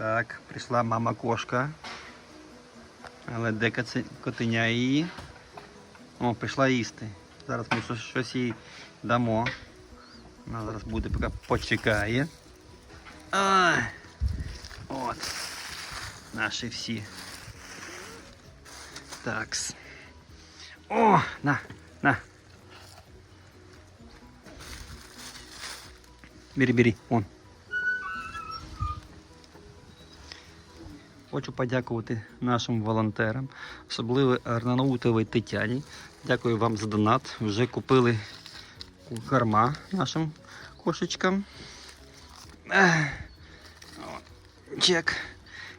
Так, прийшла мама кошка. Але де коце- котеня її? О, прийшла їсти. Зараз ми щось- щось їй дамо. Вона зараз буде, поки почекає. А, от. Наші всі. Такс. О, на, на. Бери, бери, вон. Хочу подякувати нашим волонтерам, особливо Арнаутовій Тетяні. Дякую вам за донат. Вже купили корма нашим кошечкам. Чек.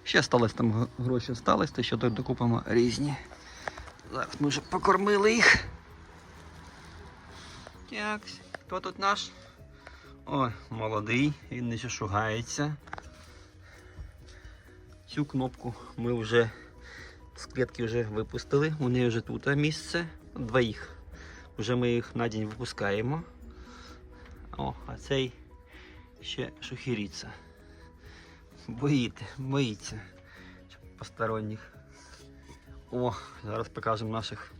Ще сталося там гроші стались, то ще тут докупимо різні. Зараз ми вже покормили їх. Так, хто тут наш? О, молодий, він не шугається. Цю кнопку ми вже з клітки вже випустили. У неї вже тут місце двоїх. Вже ми їх на день випускаємо. О, а цей ще шухіриться. Боїте, боїться посторонніх. О, зараз покажемо наших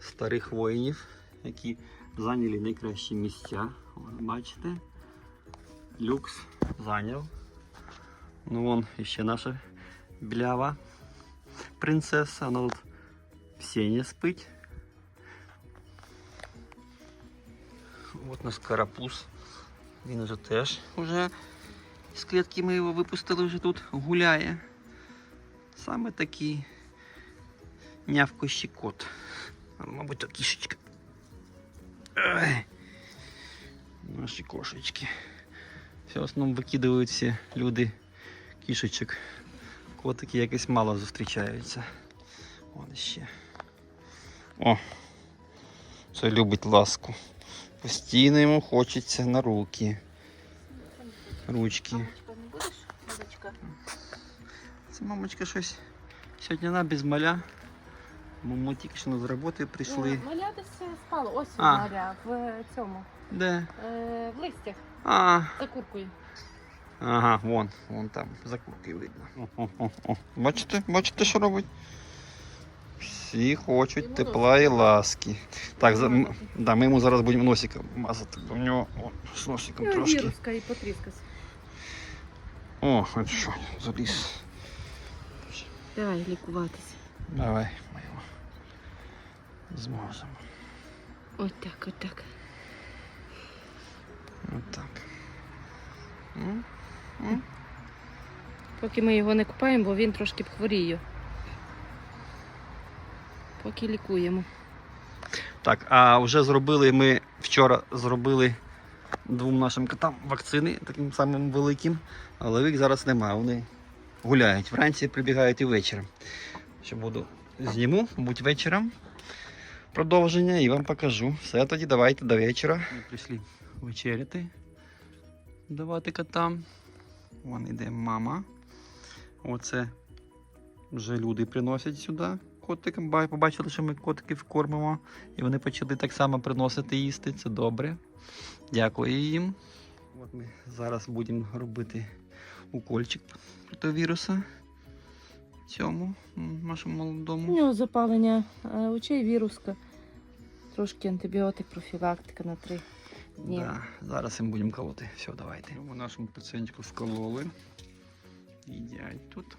старих воїнів, які зайняли найкращі місця. Бачите? Люкс зайняв. Ну вон ще наша білява принцеса. Вона тут в сені спить. От наш карапуз. Він уже теж уже з клітки ми його випустили, вже тут гуляє. Саме такий нявкощий кот. Мабуть, то кішечка. Ай. Наші кошечки. Все в основному викидають всі люди кішечок. Котики якось мало зустрічаються. Вон ще. О! Це любить ласку. Постійно йому хочеться на руки. Ручки. Це мамочка щось. Сьогодні вона без маля. Ми тільки що з роботи прийшли. Маля десь спало. Ось А. Маля в цьому. Де? Е, в листях А, за куркою. Ага, вон, вон там, за куркою видно. О, о, о. Бачите, бачите, що робить? Всі хочуть Йому тепла і ласки. Так, за, м- да, ми йому зараз будемо носиком мазати, бо в нього о, з носиком Ну, трошки. Віруска і потріскась. О, а що, заліз. Давай лікуватися. Давай, ми його зможемо. Ось так, ось так. Отак. М? М? Поки ми його не купаємо, бо він трошки хворіє. Поки лікуємо. Так, а вже зробили ми вчора зробили двом нашим котам вакцини, таким самим великим, але їх зараз немає. Вони гуляють. Вранці прибігають і ввечері. Ще буду зніму, мабуть, вечором продовження і вам покажу. Все тоді давайте до вечора. Ми прийшли вечеряти, давати котам. Вон іде мама. Оце вже люди приносять сюди котикам. Побачили, що ми котиків кормимо. І вони почали так само приносити їсти. Це добре. Дякую їм. От ми зараз будемо робити укольчик проти віруса. Цьому нашому У нього запалення е, очей, віруска. Трошки антибіотик, профілактика на три дні. Да, зараз їм будемо колоти. Все, давайте. Ми нашому пацієнтку вкололи. Їдять тут.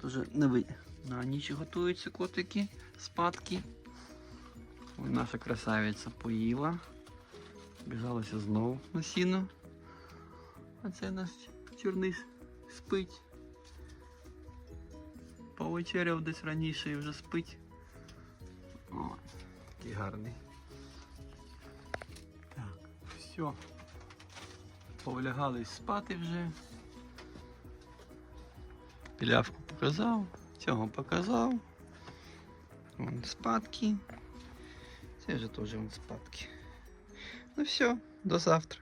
Тоже не ви. На ніч готуються котики, спадки. Ой, наша красавиця поїла. Біжалася знову на сіно. А це наш чорний спить. Повечеряв десь раніше і вже спить. О, який гарний. Так, все. Повлягались спати вже. Пілявку показав, цього показав. Вон спадки. Це вже теж вон спадки. Ну все, до завтра.